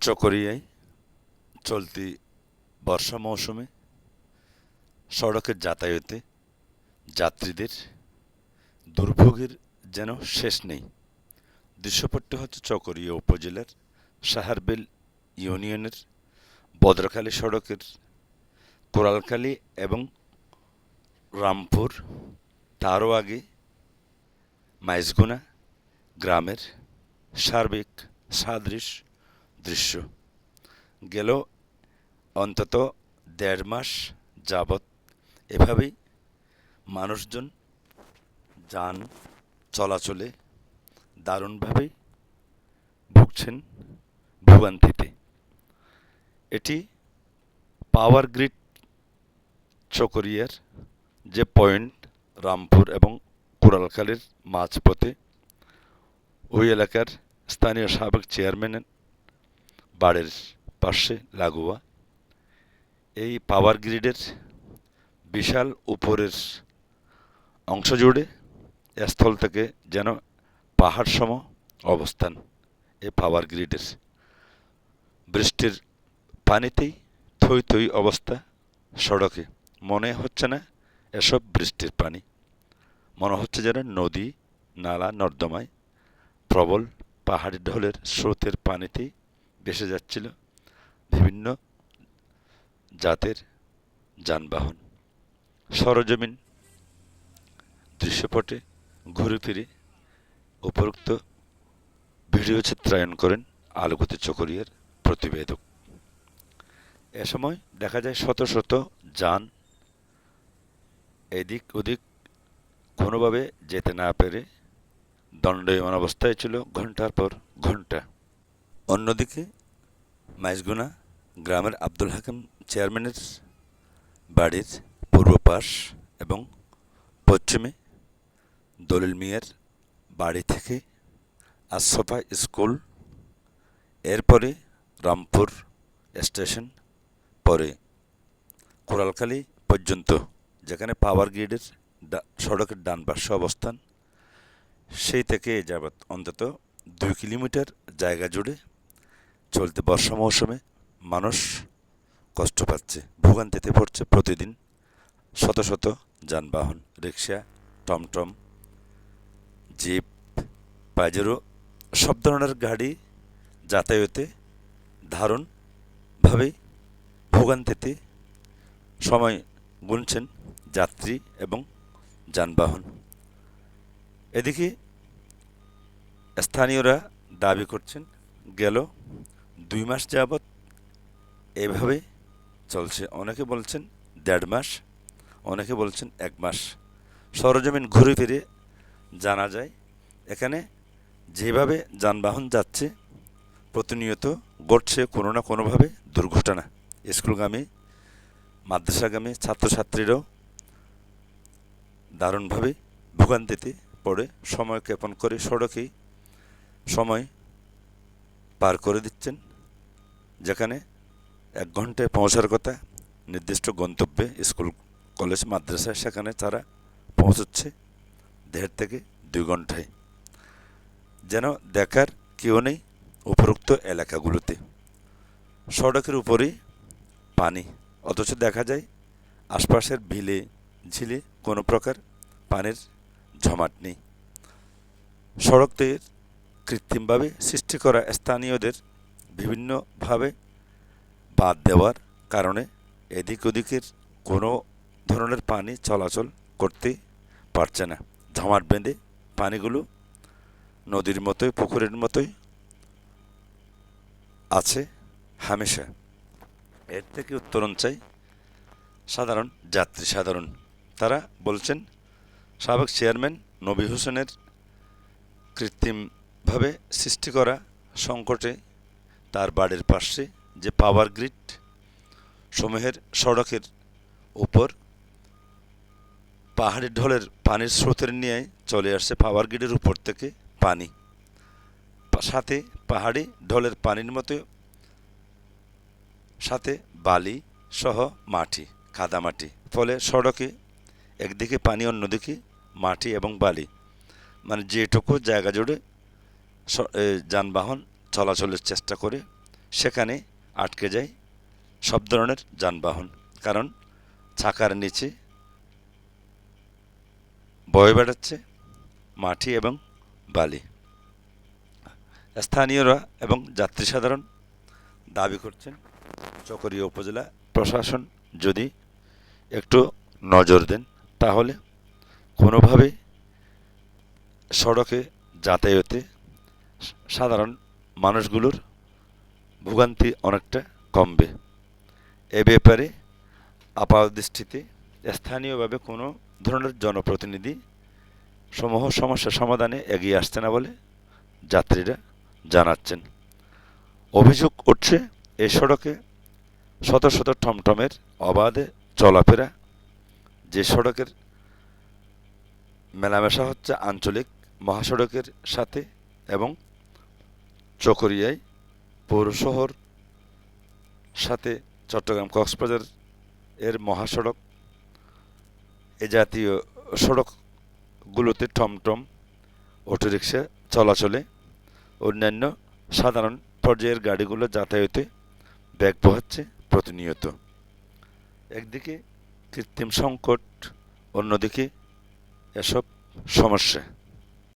চকরিয়ায় চলতি বর্ষা মৌসুমে সড়কের যাতায়াতে যাত্রীদের দুর্ভোগের যেন শেষ নেই। দৃশ্যপটটি হচ্ছে চকরিয়া উপজেলার সাহারবেল ইউনিয়নের বদ্রখালী সড়কের কোরালখালী এবং রামপুর তারও আগে মাইজগুনা গ্রামের সার্বিক সাদৃশ দৃশ্য। গেল অন্তত দেড় মাস যাবৎ এভাবেই মানুষজন যান, চলাচলে দারুণভাবে ভুগছেন ভোগান্তিতে এটি পাওয়ার গ্রিড চকরিয়ার যে পয়েন্ট রামপুর এবং কোরালখালীর মাঝপথে ওই এলাকার স্থানীয় সাবেক চেয়ারম্যানের বাড়ির পাশে লাগোয়া। এই পাওয়ার গ্রিডের বিশাল উপরের অংশ জুড়ে স্থল থেকে যেন পাহাড় সম অবস্থান এই পাওয়ার গ্রিডের বৃষ্টির পানিতেই থই থই অবস্থা সড়কে। মনে হচ্ছে না এসব বৃষ্টির পানি। মনে হচ্ছে যেন নদী, নালা, নর্দমায় প্রবল পাহাড়ি ঢলের স্রোতের পানিতেই ভেসে যাচ্ছিল বিভিন্ন জাতের যানবাহন। সরজমিন, দৃশ্যপটে ঘুরে ফিরে উপরোক্ত ভিডিও চিত্রায়ন করেন আলোকিত চকরিয়ার প্রতিবেদক। এ সময় দেখা যায় শত শত যান এদিক ওদিক কোনোভাবে যেতে না পেরে দণ্ডায়মান অবস্থায় ছিল ঘণ্টার পর ঘণ্টা অন্যদিকে মাইজগুনা গ্রামের আব্দুল হাকিম চেয়ারম্যানের বাড়ির পূর্ব পাশ এবং পশ্চিমে দলিল মিয়ার বাড়ি থেকে আশফা স্কুল, এরপরে রামপুর স্টেশন পরে কোরালখালী পর্যন্ত, যেখানে পাওয়ার গ্রিডের সড়কের ডান পাশে অবস্থান। সেই থেকে যাবৎ অন্তত দুই কিলোমিটার জায়গা জুড়ে চলতি বর্ষা মৌসুমে মানুষ কষ্ট পাচ্ছে, ভোগান্তিতে পড়ছে প্রতিদিন। শত শত যানবাহন, রিক্সা, টমটম, জিপ, পাইজেরো, সব ধরনের গাড়ি যাতায়াতে দারুণভাবেই ভোগান্তিতে সময় গুনছেন যাত্রী এবং যানবাহন। এদিকে স্থানীয়রা দাবি করছেন, গেল দুই মাস যাবৎ এভাবে চলছে। অনেকে বলছেন দেড় মাস, অনেকে বলছেন এক মাস। সরজমিন ঘুরে ফিরে জানা যায়, এখানে যেভাবে যানবাহন যাচ্ছে, প্রতিনিয়ত ঘটছে কোনো না কোনোভাবে দুর্ঘটনা। স্কুলগামী, মাদ্রাসাগামী ছাত্রছাত্রীরাও দারুণভাবে ভোগান্তিতে পড়ে, সময় ক্ষেপণ করে সড়কেই সময় পার করে দিচ্ছেন। যেখানে এক ঘন্টায় পৌঁছার কথা, নির্দিষ্ট গন্তব্যে স্কুল, কলেজ, মাদ্রাসায় সেখানে তারা পৌঁছচ্ছে দেড় থেকে দুই ঘন্টায়। যেন দেখার কেউ নেই উপরোক্ত এলাকাগুলোতে। সড়কের উপরেই পানি, অথচ দেখা যায় আশপাশের বিলে ঝিলে কোনো প্রকার পানির জমাট নেই। সড়কটির কৃত্রিমভাবে সৃষ্টি করা স্থানীয়দের বিভিন্নভাবে বাদ দেওয়ার কারণে এদিক ওদিকের কোনো ধরনের পানি চলাচল করতে পারছে না। জমাট বেঁধে পানিগুলো নদীর মতোই, পুকুরের মতোই আছে হামেশা। এর থেকে উত্তরণ চাই সাধারণ যাত্রী, সাধারণ। তারা বলছেন, সাবেক চেয়ারম্যান নবী হোসেনের কৃত্রিমভাবে সৃষ্টি করা সংকটে তার বাড়ির পাশে যে পাওয়ার গ্রিড সমূহের সড়কের উপর পাহাড়ি ঢলের পানির স্রোতের নিয়ে চলে আসছে পাওয়ার গ্রিডের উপর থেকে পানি। সাথে পাহাড়ি ঢলের পানির মতো, সাথে বালি সহ মাটি কাদামাটি ফলে সড়কে একদিকে পানি, অন্যদিকে মাটি এবং বালি। মানে যেটুকু জায়গা জুড়ে যানবাহন চলাচলের চেষ্টা করে সেখানে আটকে যায় সব ধরনের যানবাহন। কারণ চাকার নিচে বয়ে বেড়াচ্ছে মাটি এবং বালি। স্থানীয়রা এবং যাত্রী সাধারণ দাবি করছেন, চকরিয়া উপজেলা প্রশাসন যদি একটু নজর দেন, তাহলে কোনোভাবে সড়কে যাতায়াতে সাধারণ মানুষগুলোর ভোগান্তি অনেকটা কমবে। এ ব্যাপারে আপাত দৃষ্টিতে স্থানীয়ভাবে কোনো ধরনের জনপ্রতিনিধি সমূহ সমস্যা সমাধানে এগিয়ে আসছে না বলে যাত্রীরা জানাচ্ছেন। অভিযোগ উঠছে এই সড়কে শত শত টমটমের অবাধে চলাফেরা, যে সড়কের মেলামেশা হচ্ছে আঞ্চলিক মহাসড়কের সাথে এবং চকরিয়ায় পৌর শহর সাথে চট্টগ্রাম কক্সবাজার এর মহাসড়ক। এ জাতীয় সড়কগুলোতে টমটম, অটোরিকশা চলাচলে অন্যান্য সাধারণ পর্যায়ের গাড়িগুলো যাতায়াতে ব্যাগ পোহাচ্ছে প্রতিনিয়ত। একদিকে কৃত্রিম সংকট, অন্যদিকে এসব সমস্যা।